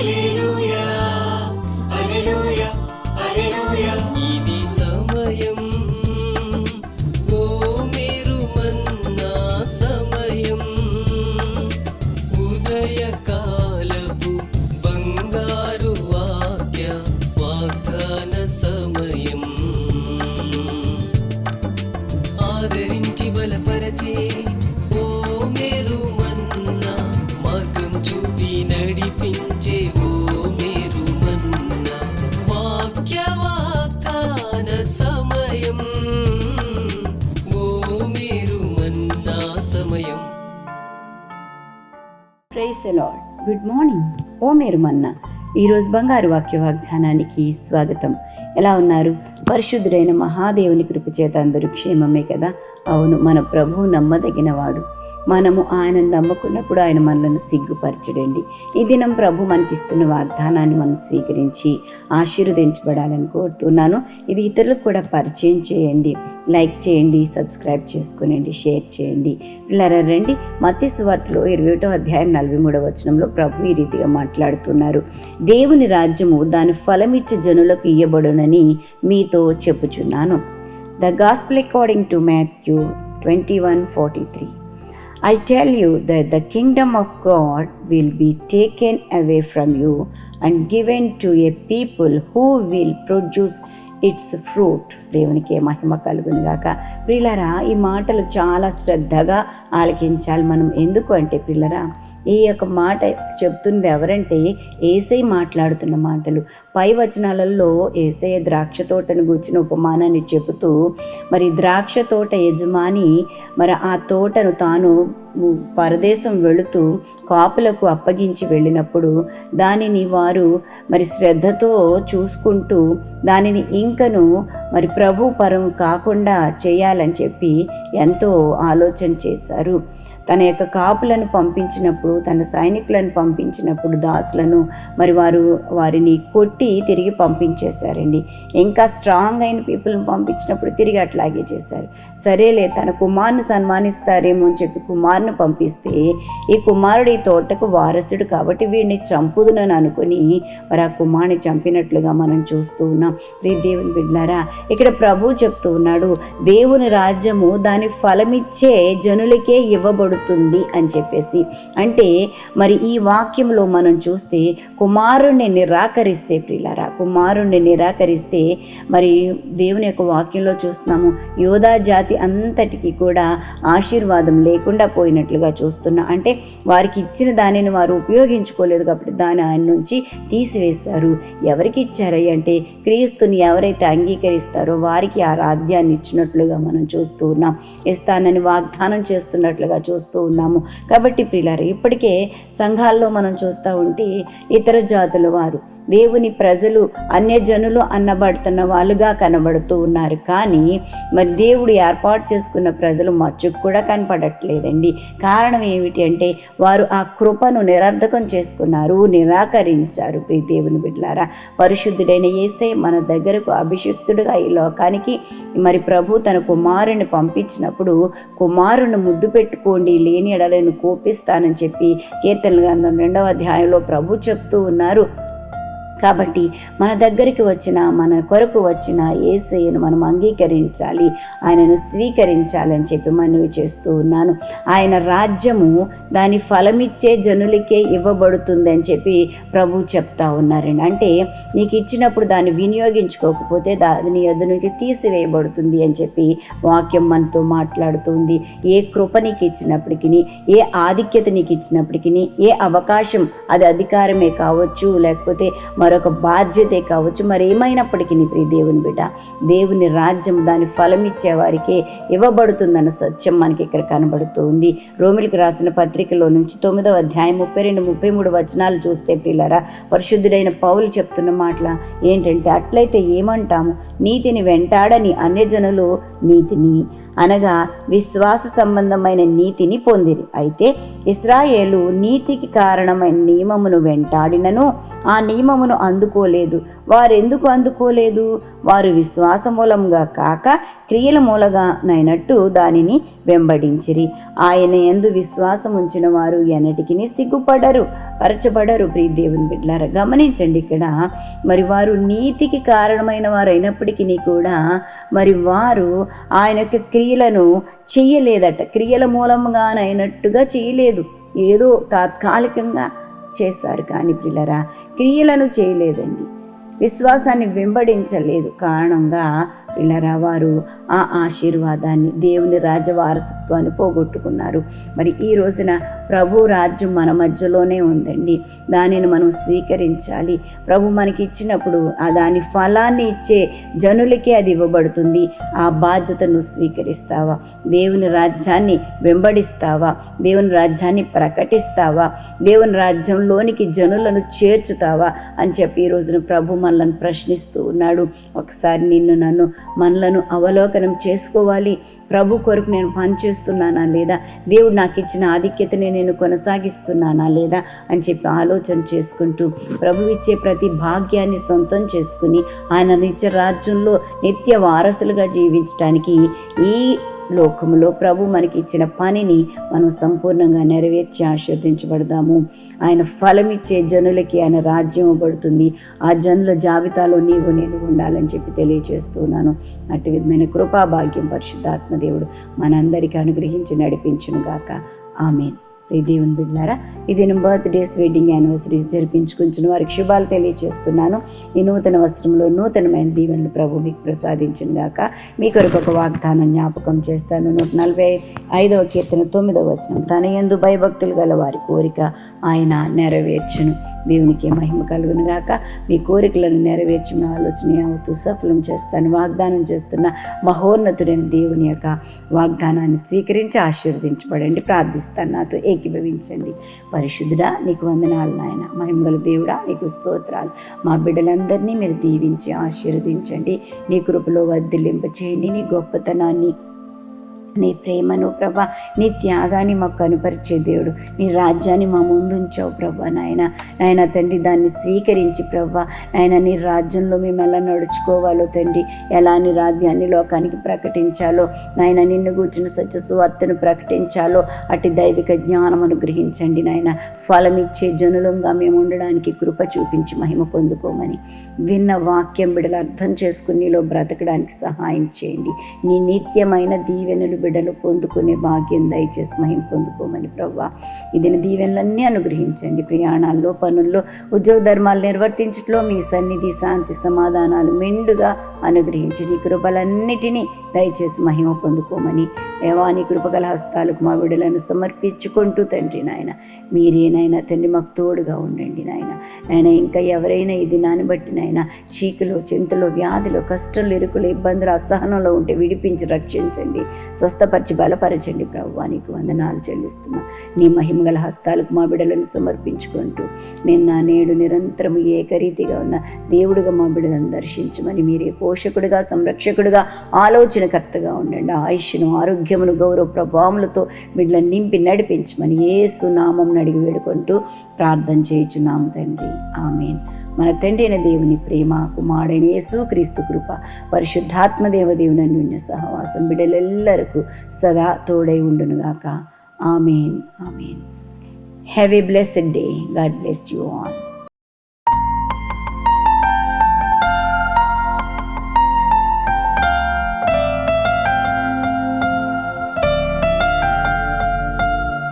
一路。లార్డ్ good morning ఓ మీరు మన్న. ఈరోజు బంగారు వాక్య వాగ్దానానికి స్వాగతం. ఎలా ఉన్నారు? పరిశుద్ధుడైన మహాదేవుని కృపచేత అందరూ క్షేమమే కదా? అవును మన ప్రభువు నమ్మదగినవాడు. మనము ఆయన నమ్ముకున్నప్పుడు ఆయన మనలను సిగ్గుపరచడండి. ఈ దినం ప్రభు మనకిస్తున్న వాగ్దానాన్ని మనం స్వీకరించి ఆశీర్వదించబడాలని కోరుతున్నాను. ఇది ఇతరులకు కూడా పరిచయం చేయండి. లైక్ చేయండి సబ్స్క్రైబ్ చేసుకునండి షేర్ చేయండి. పిల్లరా రండి. మత్తి సువార్తలో ఇరవై ఒకటో అధ్యాయం నలభై మూడవ వచనంలో ప్రభు ఈ రీతిగా మాట్లాడుతున్నారు. దేవుని రాజ్యము దాని ఫలమిచ్చే జనులకు ఇయ్యబడునని మీతో చెప్పుచున్నాను. The gospel according to Matthews twenty one forty three I tell you the the kingdom of God will be taken away from you and given to a people who will produce its fruit దేవునికి మహిమ కలుగుని గాక. ప్రిల్లరా ఈ మాటలు చాలా శ్రద్ధగా ఆలకించాలి మనం. ఎందుకు అంటే పిల్లరా ఈ యొక్క మాట చెప్తుంది ఎవరంటే ఏసై మాట్లాడుతున్న మాటలు. పై వచనాలలో ఏసై ద్రాక్ష తోటను గూర్చిన ఉపమానాన్ని చెబుతూ మరి ద్రాక్ష తోట యజమాని మరి ఆ తోటను తాను పరదేశం వెళుతూ కాపులకు అప్పగించి వెళ్ళినప్పుడు దానిని వారు మరి శ్రద్ధతో చూసుకుంటూ దానిని ఇంకను మరి ప్రభు పరం కాకుండా చేయాలని చెప్పి ఎంతో ఆలోచన చేశారు. తన యొక్క కాపులను పంపించినప్పుడు తన సైనికులను పంపించినప్పుడు దాసులను మరి వారు వారిని కొట్టి తిరిగి పంపించేశారండి. ఇంకా స్ట్రాంగ్ అయిన పీపుల్ని పంపించినప్పుడు తిరిగి అట్లాగే చేశారు. సరేలే తన కుమారుని సన్మానిస్తారేమో అని చెప్పి కుమారుని పంపిస్తే ఈ కుమారుడు ఈ తోటకు వారసుడు కాబట్టి వీడిని చంపుదునని అనుకుని మరి ఆ కుమారుని చంపినట్లుగా మనం చూస్తూ ఉన్నాం. ప్రియ దేవుని బిడ్డారా ఇక్కడ ప్రభు చెప్తూ ఉన్నాడు దేవుని రాజ్యము దాని ఫలమిచ్చే జనులకే ఇవ్వబడు కనబడుతుంది అని చెప్పేసి. అంటే మరి ఈ వాక్యంలో మనం చూస్తే కుమారుణ్ణి నిరాకరిస్తే ప్రిలారా కుమారుణ్ణి నిరాకరిస్తే మరి దేవుని యొక్క వాక్యంలో చూస్తున్నాము యోధా జాతి అంతటికి కూడా ఆశీర్వాదం లేకుండా పోయినట్లుగా చూస్తున్నా. అంటే వారికి ఇచ్చిన దానిని వారు ఉపయోగించుకోలేదు కాబట్టి దాని ఆయన నుంచి తీసివేశారు. ఎవరికి ఇచ్చారయ్య అంటే క్రీస్తుని ఎవరైతే అంగీకరిస్తారో వారికి ఆ రాజ్యాన్ని ఇచ్చినట్లుగా మనం చూస్తూ ఉన్నాం. ఇస్తానని వాగ్దానం చేస్తున్నట్లుగా చూస్తున్నాం చూస్తూ ఉన్నాము. కాబట్టి ప్రియులారా ఇప్పటికే సంఘాల్లో మనం చూస్తూ ఉంటే ఇతర జాతుల వారు దేవుని ప్రజలు అన్యజనులు అన్నబడుతున్న వాళ్ళుగా కనబడుతూ ఉన్నారు. కానీ మరి దేవుడు ఏర్పాటు చేసుకున్న ప్రజలు మచ్చుకు కూడా కనపడట్లేదండి. కారణం ఏమిటి అంటే వారు ఆ కృపను నిరర్ధకం చేసుకున్నారు నిరాకరించారు. ప్రీ దేవుని బిడ్డలారా పరిశుద్ధుడైన ఏసే మన దగ్గరకు అభిషిక్తుడుగా ఈ లోకానికి మరి ప్రభు తన కుమారుని పంపించినప్పుడు కుమారుని ముద్దు పెట్టుకోండి లేని ఎడలను కోపిస్తానని చెప్పి కీర్తన గ్రంథం రెండవ అధ్యాయంలో ప్రభు చెప్తూ ఉన్నారు. కాబట్టి మన దగ్గరికి వచ్చిన మన కొరకు వచ్చిన ఏసయ్యను మనం అంగీకరించాలి. ఆయనను స్వీకరించాలని చెప్పి మనవి చేస్తూ ఉన్నాను. ఆయన రాజ్యము దాని ఫలమిచ్చే జనులకే ఇవ్వబడుతుందని చెప్పి ప్రభు చెప్తా ఉన్నారండి. అంటే నీకు ఇచ్చినప్పుడు దాన్ని వినియోగించుకోకపోతే దాని ఎదు నుంచి తీసివేయబడుతుంది అని చెప్పి వాక్యం మనతో మాట్లాడుతుంది. ఏ కృప నీకు ఇచ్చినప్పటికీ ఏ ఆధిక్యత నీకు ఇచ్చినప్పటికీ ఏ అవకాశం అది అధికారమే కావచ్చు లేకపోతే మరొక బాధ్యతే కావచ్చు. మరి ఏమైనప్పటికీ నీ ప్రియ దేవుని బిడ్డ దేవుని రాజ్యం దాని ఫలం ఇచ్చే వారికే ఇవ్వబడుతుందన్న సత్యం మనకి ఇక్కడ కనబడుతుంది. రోమిలికి రాసిన పత్రికలో నుంచి తొమ్మిదవ అధ్యాయం ముప్పై రెండు ముప్పై మూడు వచనాలు చూస్తే పిల్లరా పరిశుద్ధుడైన పౌలు చెప్తున్న మాటల ఏంటంటే అట్లయితే ఏమంటాము? నీతిని వెంటాడని అన్యజనులు నీతిని అనగా విశ్వాస సంబంధమైన నీతిని పొందిరి. అయితే ఇస్రాయేలు నీతికి కారణమైన నియమమును వెంటాడినను ఆ నియమమును అందుకోలేదు. వారెందుకు అందుకోలేదు? వారు విశ్వాస మూలంగా కాక క్రియల మూలగానైనట్టు దానిని వెంబడించిరి. ఆయన ఎందు విశ్వాసం ఉంచిన వారు ఎన్నటికి సిగ్గుపడరు పరచబడరు. ప్రియ దేవుని బిడ్డలారా గమనించండి ఇక్కడ. మరి వారు నీతికి కారణమైన వారు కూడా మరి వారు ఆయన యొక్క క్రియలను చెయ్యలేదట క్రియల మూలంగానైనట్టుగా చేయలేదు. ఏదో తాత్కాలికంగా చేశారు కానీ పిల్లరా క్రియలను చేయలేదండి. విశ్వాసాన్ని వెంబడించలేదు. కారణంగా పిల్లరా వారు ఆ ఆశీర్వాదాన్ని దేవుని రాజవారసత్వాన్ని పోగొట్టుకున్నారు. మరి ఈ రోజున ప్రభు రాజ్యం మన మధ్యలోనే ఉందండి. దానిని మనం స్వీకరించాలి. ప్రభు మనకి ఇచ్చినప్పుడు ఆ దాని ఫలాన్ని ఇచ్చే జనులకే అది ఇవ్వబడుతుంది. ఆ బాధ్యతను స్వీకరిస్తావా? దేవుని రాజ్యాన్ని వెంబడిస్తావా? దేవుని రాజ్యాన్ని ప్రకటిస్తావా? దేవుని రాజ్యంలోనికి జనులను చేర్చుతావా? అని చెప్పి ఈ రోజున ప్రభు మనల్ని ప్రశ్నిస్తూ ఉన్నాడు. ఒకసారి నిన్ను నన్ను మనలను అవలోకనం చేసుకోవాలి. ప్రభు కొరకు నేను పనిచేస్తున్నానా లేదా? దేవుడు నాకు ఇచ్చిన ఆధిక్యతని నేను కొనసాగిస్తున్నానా లేదా? అని చెప్పి ఆలోచన చేసుకుంటూ ప్రభు ఇచ్చే ప్రతి భాగ్యాన్ని సొంతం చేసుకుని ఆయన నిత్య రాజ్యంలో నిత్య వారసులుగా జీవించడానికి ఈ లోకములో ప్రభు మనకి ఇచ్చిన పనిని మనం సంపూర్ణంగా నెరవేర్చి ఆశీర్దించబడదాము ఆయన ఫలమిచ్చే జనులకి ఆయన రాజ్యం ఇవ్వబడుతుంది. ఆ జనుల జాబితాలో నీవు నేను ఉండాలని చెప్పి తెలియజేస్తున్నాను. అటు విధమైన కృపాభాగ్యం పరిశుద్ధాత్మ దేవుడు మనందరికీ అనుగ్రహించి నడిపించును గాక ఆమెన్. దేవుని బిడ్డారా ఇది నేను బర్త్డేస్ వెడ్డింగ్ యానివర్సరీస్ జరిపించుకుంటున్న వారికి శుభాలు తెలియజేస్తున్నాను ఈ నూతన వస్త్రంలో నూతనమైన దీవెనలు ప్రభు మీకు ప్రసాదించును గాక. మీ కొరకు ఒక వాగ్దానం జ్ఞాపకం చేస్తాను. నూట నలభై ఐదవ కీర్తన తొమ్మిదవ వచనం. తన ఎందు భయభక్తులు గల వారి కోరిక ఆయన నెరవేర్చును. దేవునికి మహిమ కలుగును గాక మీ కోరికలను నెరవేర్చిన ఆలోచన అవుతూ సఫలం చేస్తాను. వాగ్దానం చేస్తున్న మహోన్నతుడైన దేవుని యొక్క వాగ్దానాన్ని స్వీకరించి ఆశీర్వదించబడండి. ప్రార్థిస్తాను నాతో ఏకీభవించండి. పరిశుద్ధుడా నీకు వందనాలు నాయన. మహిమగల దేవుడా నీకు స్తోత్రాలు. మా బిడ్డలందరినీ మీరు దీవించి ఆశీర్వదించండి. నీ కృపలో వర్ధిల్లింప చేయండి నీ గొప్పతనాన్ని నీ ప్రేమను ప్రభా నీ త్యాగాన్ని మాకు కనుపరిచే దేవుడు. నీ రాజ్యాన్ని మా ముందు ఉంచావు ప్రభా నాయన. నాయన తండ్రి దాన్ని స్వీకరించి ప్రభా నాయన నీ రాజ్యంలో మేము ఎలా నడుచుకోవాలో తండ్రి ఎలా నీ రాజ్యాన్ని లోకానికి ప్రకటించాలో నాయన నిన్ను కూర్చున్న సత్య సువార్తను ప్రకటించాలో అటు దైవిక జ్ఞానం అనుగ్రహించండి నాయన. ఫలమిచ్చే జనులంగా మేము ఉండడానికి కృప చూపించి మహిమ పొందుకోమని. విన్న వాక్యం బిడలు అర్థం చేసుకుని నీలో బ్రతకడానికి సహాయం చేయండి. నీ నిత్యమైన దీవెనలు బిడ్డలు పొందుకునే భాగ్యం దయచేసి మహిం పొందుకోమని ప్రవ్వా. ఇది దీవెనలన్నీ అనుగ్రహించండి. ప్రయాణాల్లో పనుల్లో ఉద్యోగ ధర్మాలు నిర్వర్తించట్లో మీ సన్నిధి శాంతి సమాధానాలు మెండుగా అనుగ్రహించి నీ కృపలన్నిటినీ దయచేసి మహిమ పొందుకోమని దేవాని కృపగల హస్తాలకు మా బిడ్డలను సమర్పించుకుంటూ తండ్రి నాయన మీరేనైనా తండ్రి మాకు తోడుగా ఉండండి నాయన. నాయన ఇంకా ఎవరైనా ఈ దినాన్ని బట్టి నాయన చీకులు చింతలు వ్యాధులు కష్టాలు ఇరుకులు ఇబ్బందులు అసహనంలో ఉంటే విడిపించి రక్షించండి. స్వస్థపరిచి బలపరచండి ప్రభు నీకు వందనాలు చెల్లిస్తున్నా. నీ మహిమగల హస్తాలకు మా బిడ్డలను సమర్పించుకుంటూ నిన్న నేడు నిరంతరం ఏకరీతిగా ఉన్న దేవుడుగా మా బిడ్డలను దర్శించమని మీరే పోషకుడిగా సంరక్షకుడిగా ఆలోచనకర్తగా ఉండండి. ఆయుష్ను ఆరోగ్యమును గౌరవ ప్రభావములతో బిడ్డలను నింపి నడిపించమని ఏసు నామం అడిగి వేడుకుంటూ ప్రార్థన చేయుచున్నాము తండ్రి. ఆమెన్. మన తండ్రి అయిన దేవుని ప్రేమ కుమారుడైన యేసు క్రీస్తు కృప పరిశుద్ధాత్మ దేవదేవుని అన్యోన్య సహవాసం బిడ్డలెల్లరకు సదా తోడై ఉండునుగాక. Amen. Amen. Have a blessed day God bless you all